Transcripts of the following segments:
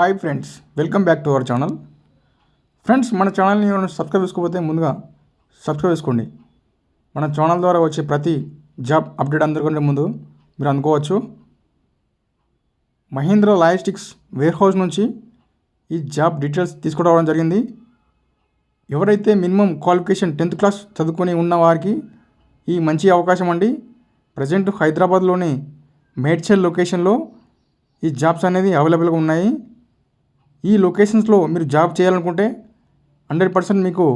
Hi friends welcome back to our channel friends మన ఛానల్ని ఎవరైనా సబ్స్క్రైబ్ చేసుకోకపోతే ముందుగా సబ్స్క్రైబ్ చేసుకోండి. మన ఛానల్ ద్వారా వచ్చే ప్రతి జాబ్ అప్డేట్ అందరికంటే ముందు మీరు అందుకోవచ్చు మహీంద్రా లాజిస్టిక్స్ వేర్ హౌస్ నుంచి ఈ జాబ్ డీటెయిల్స్ తీసుకురావడం జరిగింది. ఎవరైతే మినిమం క్వాలిఫికేషన్ టెన్త్ క్లాస్ చదువుకొని ఉన్న వారికి ఈ మంచి అవకాశం అండి. ప్రజెంట్ హైదరాబాద్లోని మేడ్చల్ లొకేషన్లో ఈ జాబ్స్ అనేది అవైలబుల్గా ఉన్నాయి. ఈ లొకేషన్స్లో మీరు జాబ్ చేయాలనుకుంటే హండ్రెడ్ పర్సెంట్ మీకు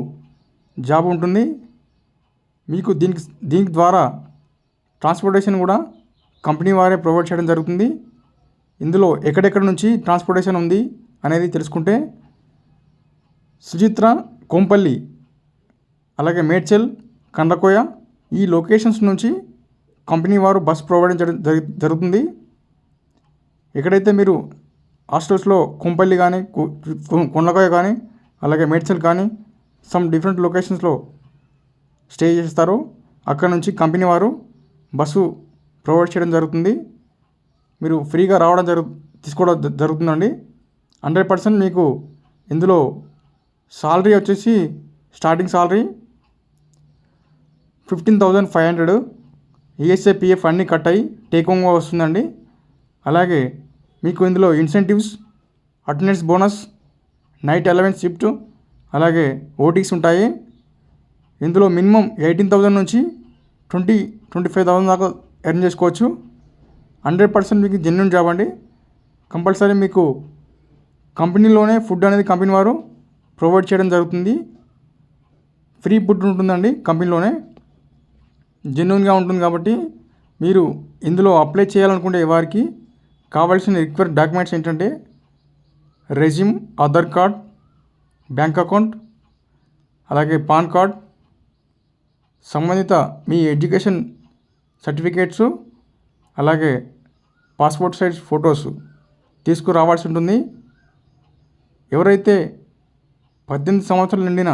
జాబ్ ఉంటుంది. మీకు దీనికి దీనికి ద్వారా ట్రాన్స్పోర్టేషన్ కూడా కంపెనీ వారే ప్రొవైడ్ చేయడం జరుగుతుంది. ఇందులో ఎక్కడెక్కడ నుంచి ట్రాన్స్పోర్టేషన్ ఉంది అనేది తెలుసుకుంటే సుచిత్ర కోంపల్లి అలాగే మేడ్చల్ కండకోయ ఈ లొకేషన్స్ నుంచి కంపెనీ వారు బస్ ప్రొవైడ్ చేయడం జరుగుతుంది. ఎక్కడైతే మీరు హాస్టల్స్లో కుంపల్లి కానీ కొండకాయ కానీ అలాగే మేడ్చల్ కానీ సమ్ డిఫరెంట్ లొకేషన్స్లో స్టే చేస్తారు. అక్కడ నుంచి కంపెనీ వారు బస్సు ప్రొవైడ్ చేయడం జరుగుతుంది. మీరు ఫ్రీగా రావడం జరుగు తీసుకోవడం జ- జరుగుతుందండి. హండ్రెడ్ పర్సెంట్ మీకు ఇందులో సాలరీ వచ్చేసి starting salary fifteen thousand five hundred. ESI PF అన్నీ కట్ అయ్యి టేక్ హోమ్గా వస్తుందండి. అలాగే మీకు ఇందులో incentives attendance bonus night allowance shift అలాగే ఓటీస్ ఉంటాయి. ఇందులో మినిమం ఎయిటీన్ థౌజండ్ నుంచి ట్వంటీ ట్వంటీ ఫైవ్ థౌసండ్ దాకా ఎర్న్ చేసుకోవచ్చు. హండ్రెడ్ పర్సెంట్ మీకు జెన్యున్ జాబ్ అండి. కంపల్సరీ మీకు కంపెనీలోనే ఫుడ్ అనేది కంపెనీ వారు ప్రొవైడ్ చేయడం జరుగుతుంది. ఫ్రీ ఫుడ్ ఉంటుందండి కంపెనీలోనే. జెన్యున్గా ఉంటుంది కాబట్టి మీరు ఇందులో అప్లై చేయాలనుకుంటే వారికి కావాల్సిన రిక్వైర్ డాక్యుమెంట్స్ ఏంటంటే resume Aadhaar card bank account అలాగే పాన్ కార్డ్ సంబంధిత మీ ఎడ్యుకేషన్ సర్టిఫికేట్స్ అలాగే పాస్పోర్ట్ సైజ్ ఫొటోస్ తీసుకురావాల్సి ఉంటుంది. ఎవరైతే పద్దెనిమిది సంవత్సరాలు నిండిన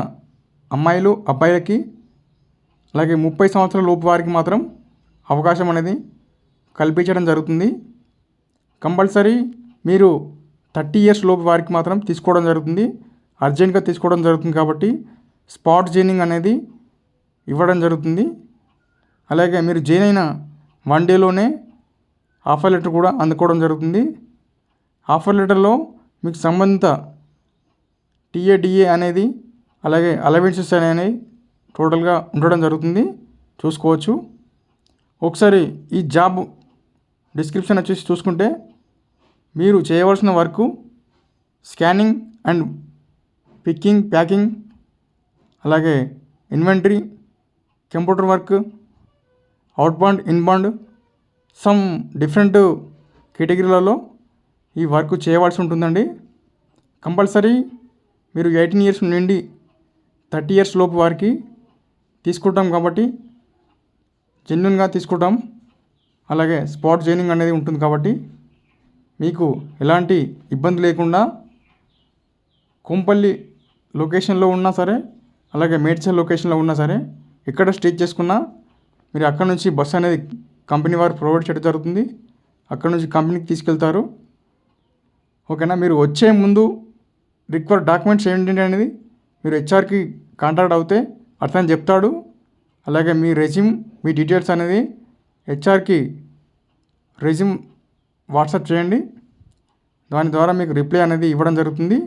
అమ్మాయిలు అబ్బాయిలకి అలాగే ముప్పై సంవత్సరాల లోపు వారికి మాత్రం అవకాశం అనేది కల్పించడం జరుగుతుంది. కంపల్సరీ మీరు థర్టీ ఇయర్స్ లోపు వారికి మాత్రం తీసుకోవడం జరుగుతుంది. అర్జెంట్గా తీసుకోవడం జరుగుతుంది కాబట్టి స్పాట్ జైనింగ్ అనేది ఇవ్వడం జరుగుతుంది. అలాగే మీరు జైన్ అయిన వన్ డేలోనే ఆఫర్ లెటర్ కూడా అందుకోవడం జరుగుతుంది. ఆఫర్ లెటర్లో మీకు సంబంధిత టీఏడిఏ అనేది అలాగే అలవెన్సెస్ అనేవి టోటల్గా ఉండడం జరుగుతుంది. చూసుకోవచ్చు. ఒకసారి ఈ జాబ్ డిస్క్రిప్షన్ వచ్చేసి చూసుకుంటే మీరు చేయవలసిన work scanning and picking packing అలాగే inventory computer work outbound inbound some different కేటగిరీలలో ఈ వర్క్ చేయవలసి ఉంటుందండి. కంపల్సరీ మీరు ఎయిటీన్ ఇయర్స్ నుండి థర్టీ ఇయర్స్ లోపు వారికి తీసుకుంటాం కాబట్టి జెన్యున్గా తీసుకుంటాం. అలాగే స్పాట్ జైనింగ్ అనేది ఉంటుంది కాబట్టి మీకు ఎలాంటి ఇబ్బంది లేకుండా కొంపల్లి లొకేషన్లో ఉన్నా సరే అలాగే మేడ్చల్ లొకేషన్లో ఉన్నా సరే ఎక్కడ స్టే చేసుకున్నా మీరు అక్కడ నుంచి బస్ అనేది కంపెనీ వారు ప్రొవైడ్ చేయడం జరుగుతుంది. అక్కడ నుంచి కంపెనీకి తీసుకెళ్తారు. ఓకేనా? మీరు వచ్చే ముందు రిక్వైర్ డాక్యుమెంట్స్ ఏంటి అనేది మీరు హెచ్ఆర్కి కాంటాక్ట్ అవుతే అతను చెప్తాడు. అలాగే మీ రెజ్యూమ్ మీ డీటెయిల్స్ అనేది హెచ్ఆర్కి రెజ్యూమ్ వాట్సాప్ చేయండి. దాని ద్వారా మీకు రిప్లై అనేది ఇవ్వడం జరుగుతుంది.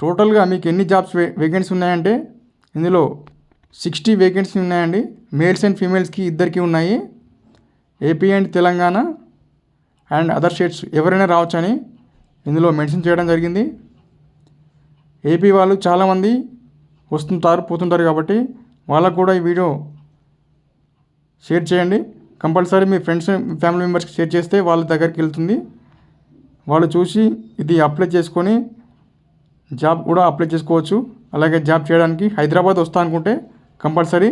టోటల్గా మీకు ఎన్ని జాబ్స్ వే వేకెన్సీ ఉన్నాయంటే ఇందులో సిక్స్టీ వేకెన్సీ ఉన్నాయండి. మేల్స్ అండ్ ఫీమేల్స్కి ఇద్దరికి ఉన్నాయి. AP and Telangana and other states ఎవరైనా రావచ్చని ఇందులో మెన్షన్ చేయడం జరిగింది. ఏపీ వాళ్ళు చాలామంది వస్తుంటారు పోతుంటారు కాబట్టి వాళ్ళకు కూడా ఈ వీడియో షేర్ చేయండి. కంపల్సరీ మీ ఫ్రెండ్స్ ఫ్యామిలీ మెంబర్స్కి షేర్ చేస్తే వాళ్ళ దగ్గరికి వెళ్తుంది. వాళ్ళు చూసి ఇది అప్లై చేసుకొని జాబ్ కూడా అప్లై చేసుకోవచ్చు. అలాగే జాబ్ చేయడానికి హైదరాబాద్ వస్తా అనుకుంటే కంపల్సరీ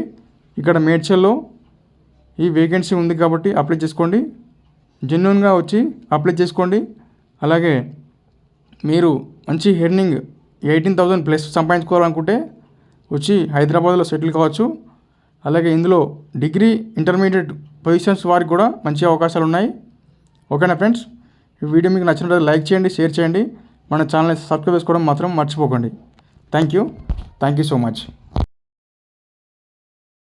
ఇక్కడ మేడ్చల్లో ఈ వేకెన్సీ ఉంది కాబట్టి అప్లై చేసుకోండి. జెన్యున్గా వచ్చి అప్లై చేసుకోండి. అలాగే మీరు మంచి ఎర్నింగ్ ఎయిటీన్ థౌజండ్ ప్లస్ సంపాదించుకోవాలనుకుంటే వచ్చి హైదరాబాద్లో సెటిల్ కావచ్చు. అలాగే ఇందులో డిగ్రీ ఇంటర్మీడియట్ పొజిషన్స్ వారికి కూడా మంచి అవకాశాలు ఉన్నాయి ఓకేనా ఫ్రెండ్స్? ఈ వీడియో మీకు నచ్చినట్లయితే లైక్ చేయండి షేర్ చేయండి. మన ఛానల్ని సబ్స్క్రైబ్ చేసుకోవడం మాత్రం మర్చిపోకండి. Thank you. Thank you so much.